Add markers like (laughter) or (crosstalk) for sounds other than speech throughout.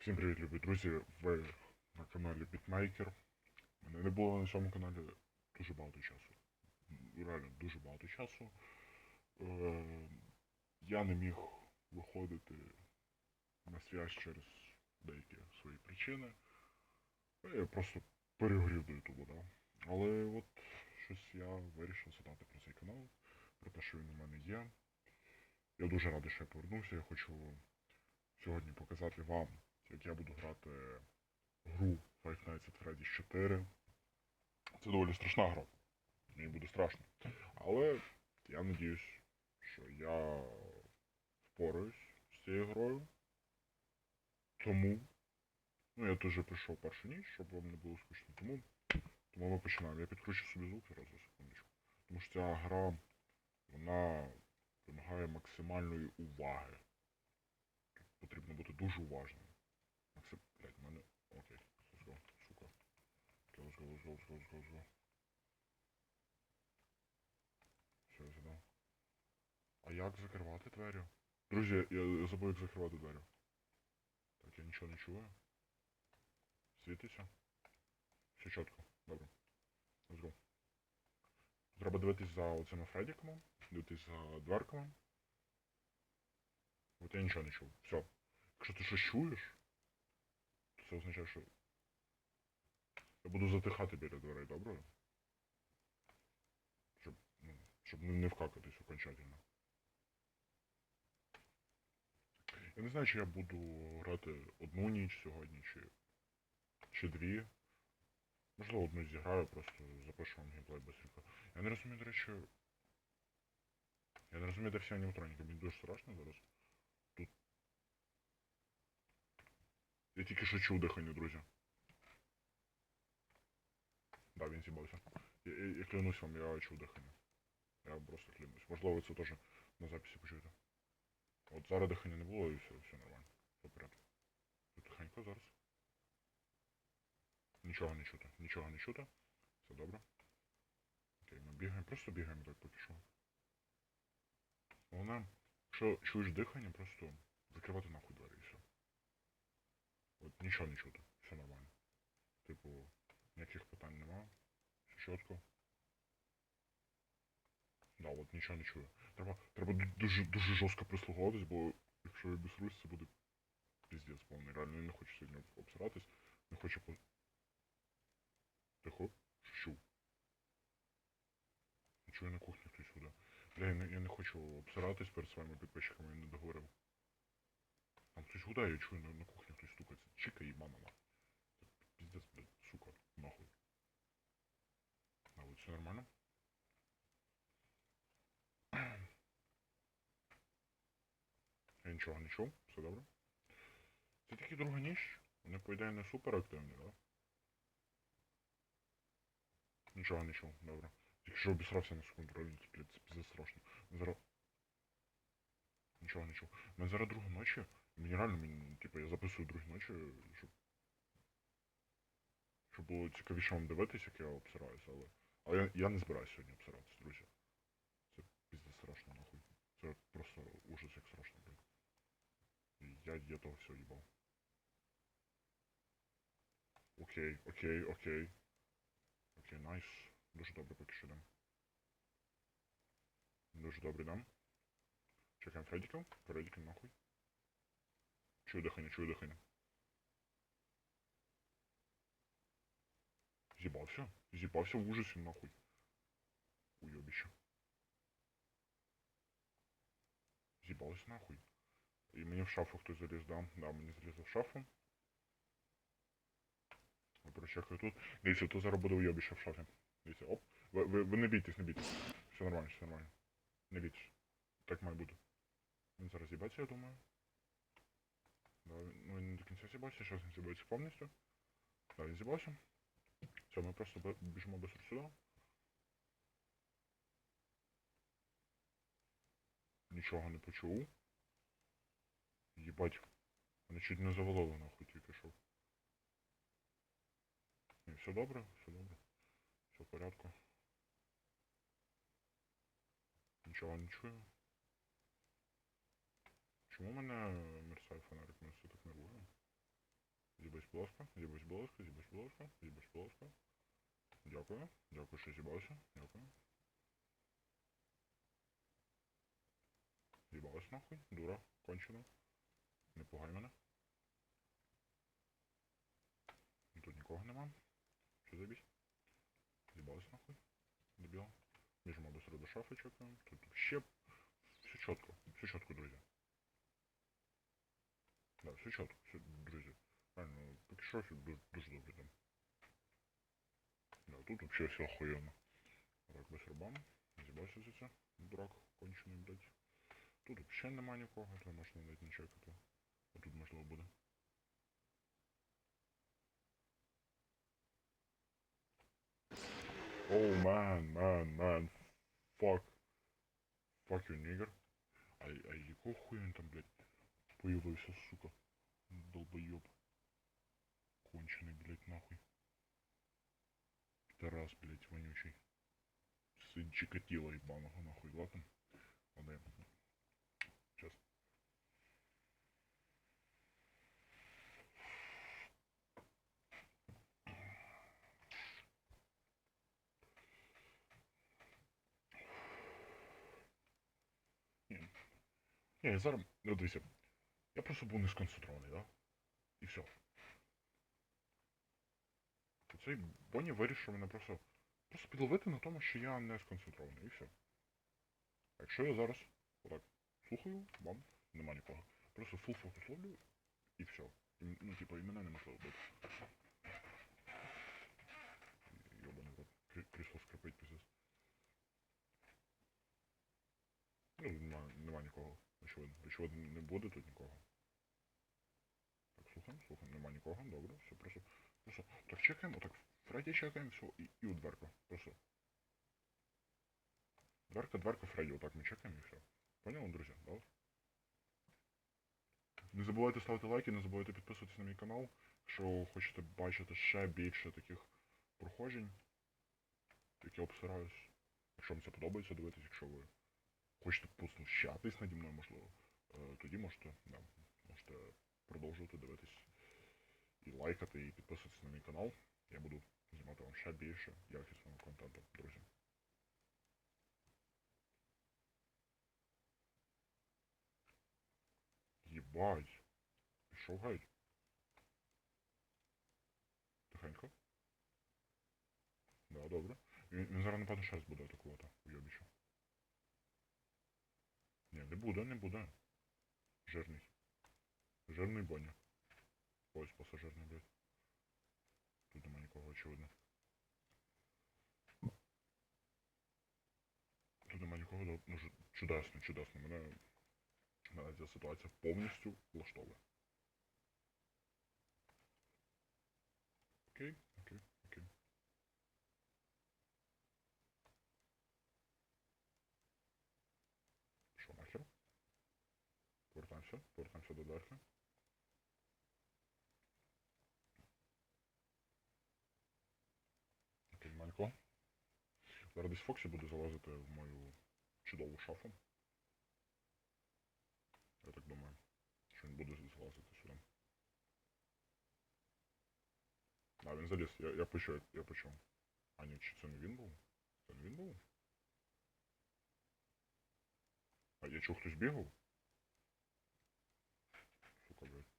Всім привіт, любі друзі! Ви на каналі Beatmaker. Мене не було на цьому каналі дуже багато часу. Реально дуже багато часу. Е, я не міг виходити на связь через деякі свої причини. Я просто перегорів до Ютубу, да. Але от щось я вирішив задати про цей канал, про те, що він у мене є. Я дуже радий, що я повернувся. Я хочу сьогодні показати вам, як я буду грати гру Five Nights at Freddy's 4. Це доволі страшна гра. Мені буде страшно. Але я надіюсь, що я впораюсь з цією грою. Тому. Ну, я теж прийшов першу ніч, щоб вам не було скучно. Тому, тому ми починаємо. Я підключу собі звук зараз за секундочку. Тому що ця гра, вона вимагає максимальної уваги. Тут потрібно бути дуже уважним. Максим, блядь, мене. Окей, let's go, сука. Окей, let's go, let's go, let's go, let's go, let's go. Все, я задав. А як закривати двері? Друзі, я, забув як закривати двері. Так, я нічого не чую. Світиться? Все чітко, добре. Let's go. Треба дивитись за оцими Фредіками, дивитись за дверками. От я нічого не чув. Все. Якщо ти щось чуєш, це означає, що я буду затихати біля дверей, добре? Щоб, ну, щоб не, вкакатись окончательно. Я не знаю, чи я буду грати одну ніч сьогодні, чи, чи дві. Можливо, одну зіграю, просто запишу вам геймплей быстренько. Я не розумію, до речі. Я не розумію, де всі аніматроніки, мені дуже страшно зараз. Я тільки що чув дихання, друзі. Да, він зібався. Я, я, я клянусь вам, я чув дихання. Я просто клянусь. Можливо, це теж на записі почуєте. От зараз дихання не було і все, все нормально. Порядку. Тут тихенько зараз. Нічого не чути, нічого не чути. Все добре. Окей, ми бігаємо, просто бігаємо так що. Головне, якщо чуєш дихання, просто закривати нахуй двері. От нічого не чути, все нормально. Типу, ніяких питань нема. Все чітко. Да, от нічого не чую. Треба, треба дуже, дуже жорстко прислуховуватись, бо якщо я безрусь, це буде піздець повний. Реально я не хочу сьогодні обсиратись, не хочу по... Тихо, що? Чую на кухні хтось сюди. Бля, я не, я не хочу обсиратись перед своїми підписчиками, я не договорив. Там хтось гуляє, я чую на, на кухні хтось стукається. Чика і мама на. Піздець, блядь, сука, нахуй. А от все нормально? (clears throat) Я нічого не чув, все добре. Це тільки друга ніч. Вони, по ідеї, не супер активні, да? Нічого не чув, добре. Тільки що обісрався на секунду, реально, блядь, це піздець страшно. Зараз... Нічого не чув. Ми зараз друга ночі, мені реально, мені, типу, я записую другі ночі, щоб... Щоб було цікавіше вам дивитись, як я обсираюся, але... Але я, я не збираюся сьогодні обсиратися, друзі. Це піздець страшно, нахуй. Це просто ужас як страшно, блядь. Я, я того все їбав. Окей, окей, окей. Окей, найс. Дуже добре поки що дам. Дуже добре дам. Чекаємо Фредіка. Фредіка нахуй. Чую дихання, чую дихання. З'їбався? З'їбався в ужасі нахуй. Уйобище. З'їбалось нахуй. І мені в шафу хтось заліз, да? Да, мені залізли в шафу. Прочекаю тут. Дивіться, то зараз буде уйобище в шафі. Дивіться, оп. Ви, ви, ви не бійтесь, не бійтесь. Все нормально, все нормально. Не бійтесь. Так має бути. Він зараз з'їбаться, я думаю. Да, ну він не до кінця з'їбався, зараз він з'їбається повністю. Да, він з'їбався. Все, ми просто біжимо без сюди. Нічого не почув. Єбать. Мене чуть не завалило нахуй тільки що. Ні, все добре, все добре. Все в порядку. Нічого не чую. Чому мене мерцає фонарик? Мене все будь ласка, з'їбись, будь ласка, з'їбись, будь ласка. Дякую, дякую, що з'їбався, дякую. З'їбалась нахуй, дура, кончена. Не пугай мене. Тут нікого нема. Що забісь? З'їбалась нахуй. Дебіл. Біжимо до шафи чекаємо. Тут ще все чітко, все чітко, друзі. Да, все чітко, все, друзі. Правильно, поки що все дуже, дуже добре там. Да, тут вообще все охуенно. Так, без рубам. З'їбався за це. Дурак кончений, блядь. Тут взагалі нема нікого, то можна навіть не чекати. А тут можливо буде. Оу, man, man, man. Fuck. Fuck you, nigger. А, а якого хуя він там, блядь, появився, сука? Долбоёб. Конченый, блядь, нахуй. Тарас, блядь, вонючий. Сын Чикатило ебаного, нахуй, ладно? Ладно. Сейчас. Ні. Ні, зараз, дивіться, я просто був не сконцентрований, да? І все. Цей Бонні вирішив мене просто, просто підловити на тому, що я не сконцентрований, і все. А якщо я зараз отак слухаю, бам, нема нікого. Просто фул фокус ловлю і все. І, ну, типа, і мене неможливо бити. Йобаний. Крі- Крісло скрипить піздець. Ну, нема, нема нікого. Очевидно. Очевидно, не буде тут нікого. Так, слухаємо, слухаємо, нема нікого, добре, все, просто, просто, так чекаємо, отак, Фредді чекаємо, все, і, і у дверку, просто. Дверка, дверка, Фредді, отак ми чекаємо і все. Поняли, друзі, да? Не забувайте ставити лайки, не забувайте підписуватися на мій канал, якщо хочете бачити ще більше таких проходжень, як я обсираюсь. Якщо вам це подобається дивитись, якщо ви хочете поснущатись наді мною, можливо, е, тоді можете, да, можете продовжувати дивитись і лайкати, і підписуватися на мій канал. Я буду знімати вам ще більше якісного контенту, друзі. Єбать. Пішов геть. Тихенько. Да, добре. Він, він зараз напевно щас буде атакувати, уйобічу. Ні, не буде, не буде. Жирний. Жирний Боня. Ось пасажирний, блядь. Тут нема нікого, очевидно. Тут нема нікого, ну, чудесно, чудесно. Мене, мене ця ситуація повністю влаштовує. Окей, окей, окей. Що нахер? Повертаємося, повертаємося до дверки. Окей, Манько. Зараз Фоксі буде залазити в мою чудову шафу. Я так думаю, що він буде залазити сюди. А, він заліз, я, я почув, я почув. А ні, чи це не він був? Це не він був? А я чув, хтось бігав? Сука, блядь.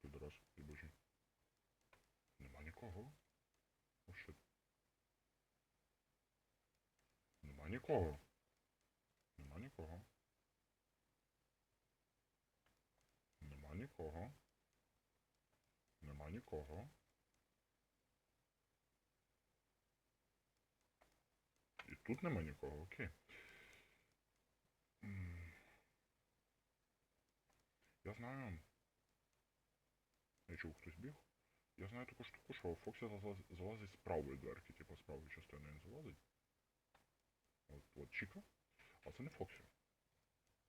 Підраз, єбучий. Нема нікого. О, щит. Нікого. Нема нікого. Нема нікого. Нема нікого. І тут нема нікого, окей. Я знаю. Я чув, хтось біг. Я знаю таку штуку, що Фоксі залазить з правої дверки, типу з правої частини він залазить. От, от Чіка. А це не Фоксі.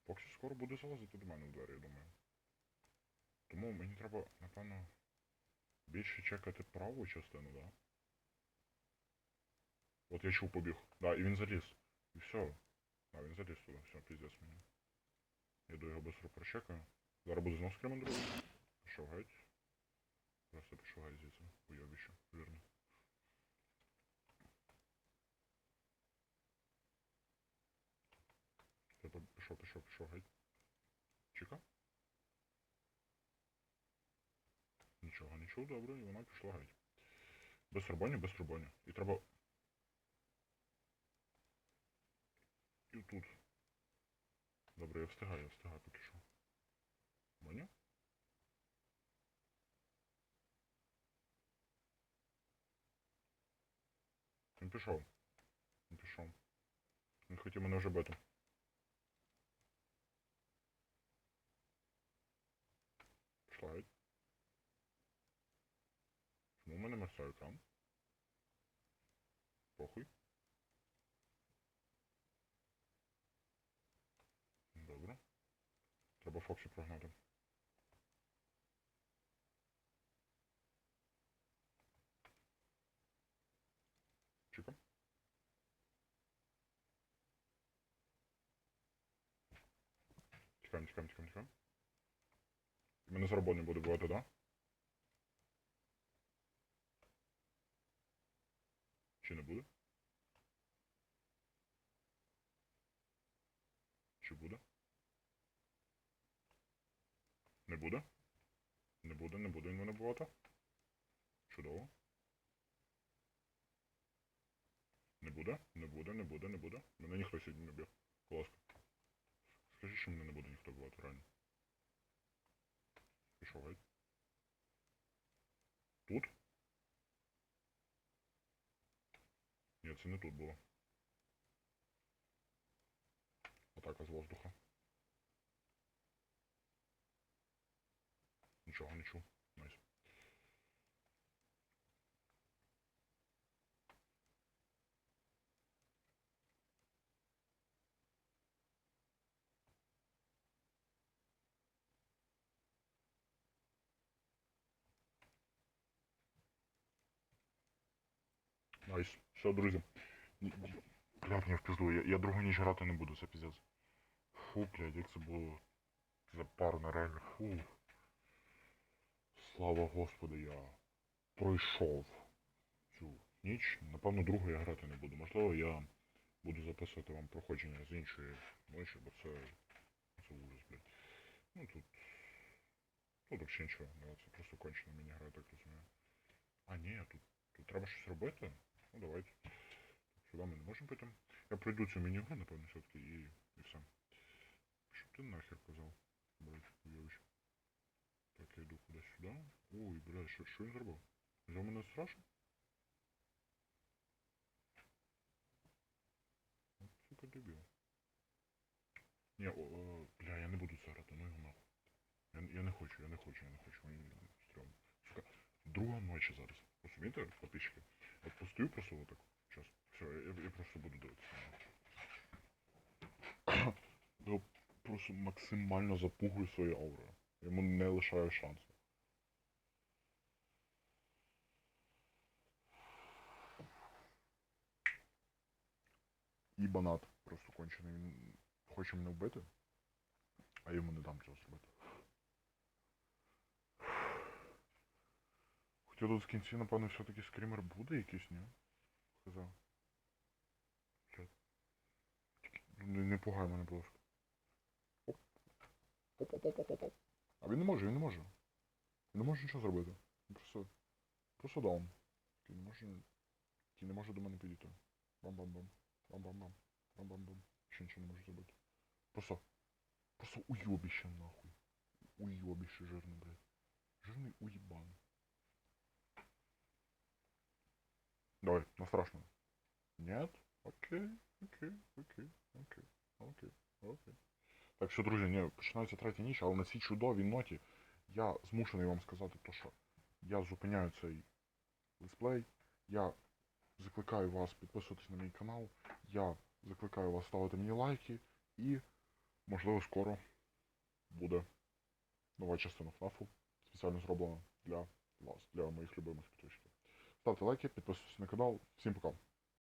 Фоксі скоро буде залазити до мене в двері, я думаю. Тому мені треба, напевно, більше чекати праву частину, да? От я чув побіг. Да, і він заліз. І все. А, він заліз туди, все, піздець мені. До його быстро прочекаю. Зараз буде знов скример другий. Пішов геть. Просто пішов геть звідси. Уйобище, вірно. Пішов, пішов, пішов геть. Чека. Нічого, нічого, добре, і вона пішла геть. Без турбонів, без турбонів. І треба. І тут. Добре, я встигаю, я встигаю поки що. Маня? Він пішов. Він пішов. Він хотів мене вже бити. Пішла геть. Чому в мене мерцає екран? Похуй. Добре. Треба Фоксі прогнати. Чекай. Чекаємо, чекаємо, чекаємо, чекаємо. Мене заробот не буде бувати, да? Чи не буде? Чи буде? Не буде? Не буде, не буде він мене бувати. Чудово. Не буде, не буде, не буде, не буде. Мене ніхто сьогодні не б'є. Ласка. Скажи, що мене не буде ніхто бувати реально. Пішов геть. Тут? Ні, це не тут було. Атака з воздуха. Нічого не чув. Найс. Все, друзі. Ні- ні- не в пизду. Я, я другу ніч грати не буду, це піздець. Фу, блядь, як це було запарно, реально. Фу. Слава Господу, я пройшов цю ніч. Напевно, другу я грати не буду. Можливо, я буду записувати вам проходження з іншої ночі, бо це. Це ужас, блядь. Ну тут. Тут взагалі нічого. Ну, Це просто кончена міні-гра, я так розумію. А, ні, тут, тут треба щось робити. Ну давайте. Сюди ми не можемо піти. Я пройду цю міні-гру, напевно, все-таки і, і все. Що ти нахер казав? Блять, уявище. Так, я йду сюди. Ой, блядь, що, що він зробив? Взяв мене страшно? Сука, дебіл. Ні, о, о, бля, я не буду це грати, ну його нахуй. Я, я не хочу, я не хочу, я не хочу, мені стрьомно. Сука, друга ночі зараз. Розумієте, подписчики? От постою просто вот так. Сейчас. Все, я, я просто буду дивитися. Я (coughs) просто максимально запугую своєю аурою. Йому не лишаю шансу. Ібанат просто кончений. Він хоче мене вбити, а йому не дам цього зробити. Хоча тут в кінці, напевно, все-таки скрімер буде якийсь, ні? Тільки Не, не пугай мене, будь ласка. Оп. Оп, оп, оп, оп, оп. А він не може, він не може. Він не може нічого зробити. Він просто. Просто даун. Такий не може. Який не може до мене підійти. Бам-бам-бам. Бам-бам-бам. Бам-бам-бам. Ще нічого не може зробити. Просто. Просто уйобище нахуй. Уйобище жирне, блядь. Жирний уїбан. Давай, на страшно. Нет? Окей, окей, окей, окей, окей, окей. Так що, друзі, ні, починається третя ніч, але на цій чудовій ноті я змушений вам сказати то, що я зупиняю цей летсплей, я закликаю вас підписуватись на мій канал, я закликаю вас ставити мені лайки і, можливо, скоро буде нова частина ФНАФу, спеціально зроблена для вас, для моїх любимих підписчиків. Ставте лайки, підписуйтесь на канал. Всім пока.